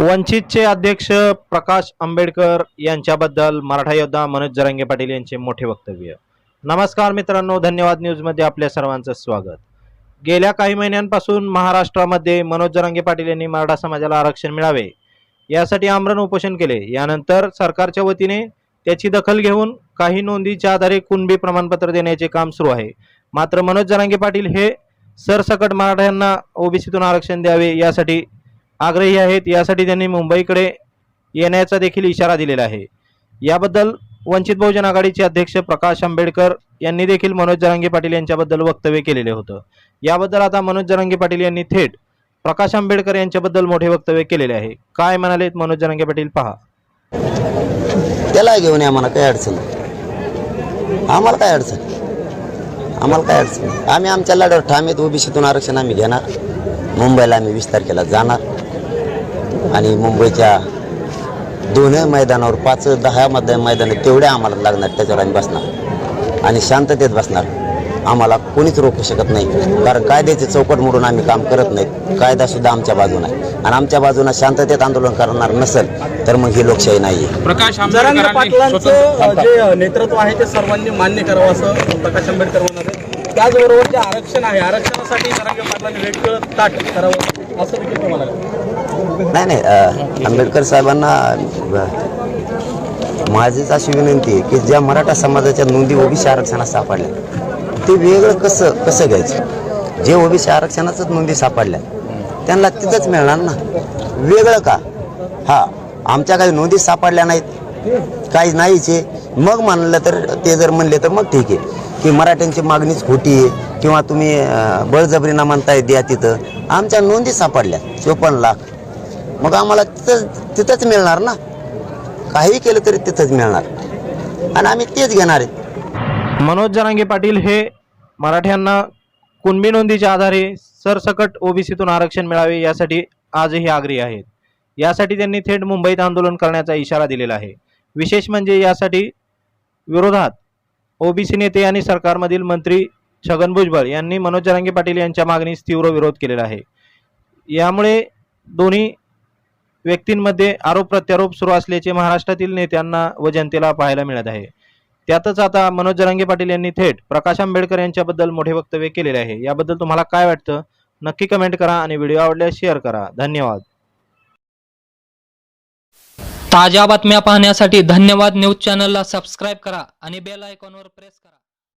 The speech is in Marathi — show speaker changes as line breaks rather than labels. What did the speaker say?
वंचितचे अध्यक्ष प्रकाश आंबेडकर यांच्याबद्दल मराठा योद्धा मनोज जरांगे पाटील यांचे मोठे वक्तव्य. नमस्कार मित्रांनो धन्यवाद न्यूजमध्ये आपल्या सर्वांचं स्वागत. गेल्या काही महिन्यांपासून महाराष्ट्रामध्ये मनोज जरांगे पाटील यांनी मराठा समाजाला आरक्षण मिळावे यासाठी आमरण उपोषण केले. यानंतर सरकारच्या वतीने त्याची दखल घेऊन काही नोंदीच्या आधारे कुणबी प्रमाणपत्र देण्याचे काम सुरू आहे. मात्र मनोज जरांगे पाटील हे सरसकट मराठ्यांना ओबीसीतून आरक्षण द्यावे यासाठी आग्रही आहेत. यासाठी त्यांनी मुंबईकडे येण्याचा देखील इशारा दिलेला आहे. याबद्दल वंचित बहुजन आघाडीचे अध्यक्ष प्रकाश आंबेडकर यांनी देखील मनोज जरांगे पाटील यांच्याबद्दल वक्तव्य केलेले होतं. याबद्दल आता मनोज जरांगे पाटील यांनी थेट प्रकाश आंबेडकर यांच्याबद्दल मोठे वक्तव्य केलेले आहे. काय म्हणालेत मनोज जरांगे पाटील? पहा.
त्याला घेऊन या आम्हाला काय अडचण आम्हाला काय अडचण? आम्हाला काय अडचण आम्ही आमच्या लढ्यावर ठामेत ओबीसीतून आरक्षण आम्ही घेणार. मुंबईला आम्ही वीस तारखेला जाणार. आणि मुंबईच्या दोन्ही मैदानावर पाच दहा मतदान मैदान तेवढे आम्हाला लागणार त्याच्यावर आम्ही बसणार. आणि शांततेत बसणार. आम्हाला कोणीच रोखू शकत नाही. कारण कायद्याचे चौकट मोडून आम्ही काम करत नाहीत. कायदा सुद्धा आमच्या बाजूने आहे. आणि आमच्या बाजूनं शांततेत आंदोलन करणार नसेल तर मग ही लोकशाही नाही आहे
प्रकाश
पाटलांचं जे नेतृत्व आहे ते सर्वांनी मान्य करावं असं प्रकाश आंबेडकर म्हणाले त्याचबरोबर जे आरक्षण आहे आरक्षणासाठी जरांगे पाटलांनी वेगळं ताट करावं असं देखील म्हणाले.
नाही नाही आंबेडकर साहेबांना माझीच अशी विनंती आहे की ज्या मराठा समाजाच्या नोंदी ओबीसी आरक्षणात सापडल्या ते वेगळं कसं कसं घ्यायचं? जे ओबीसी आरक्षणाचंच नोंदी सापडल्या त्यांना तिथंच मिळणार ना? वेगळं का? हा आमच्या काही नोंदी सापडल्या नाहीत काही नाहीच आहे. मग म्हणलं तर ते जर म्हणले तर मग ठीक आहे. की मराठ्यांची मागणीच खोटी आहे किंवा तुम्ही बळजबरीना म्हणताय द्या तिथं. आमच्या नोंदी सापडल्या चोपन्न लाख. मग आम्हाला तिथंच तिथंच मिळणार ना? काही केलं तरी तिथंच मिळणार. आणि आम्ही तेच घेणार आहे.
मनोज जरांगे पाटील हे मराठ्यांना कुणबी नोंदीच्या आधारे सरसकट ओबीसीतून आरक्षण मिळावे यासाठी आजही आग्रही आहेत. यासाठी त्यांनी थेट मुंबईत आंदोलन करण्याचा इशारा दिलेला आहे. विशेष म्हणजे यासाठी विरोधात ओबीसी नेते आणि सरकारमधील मंत्री छगन भुजबळ यांनी मनोज जरांगे पाटील यांच्या मागणीस तीव्र विरोध केलेला आहे. यामुळे दोन्ही व्यक्तींमध्ये आरोप प्रत्यारोप सुरू असल्याचे महाराष्ट्रातील नेत्यांना व जनतेला पाहायला मिळत आहे. त्यातच आता मनोज जरांगे पाटील यांनी थेट प्रकाश आंबेडकर यांच्याबद्दल मोठे वक्तव्य केलेले आहे. याबद्दल तुम्हाला काय वाटतं? नक्की कमेंट करा आणि व्हिडिओ आवडल्यास शेअर करा. धन्यवाद.
ताज्या बातम्या पाहण्यासाठी धन्यवाद न्यूज चॅनलला सबस्क्राईब करा आणि बेल आयकॉनवर प्रेस करा.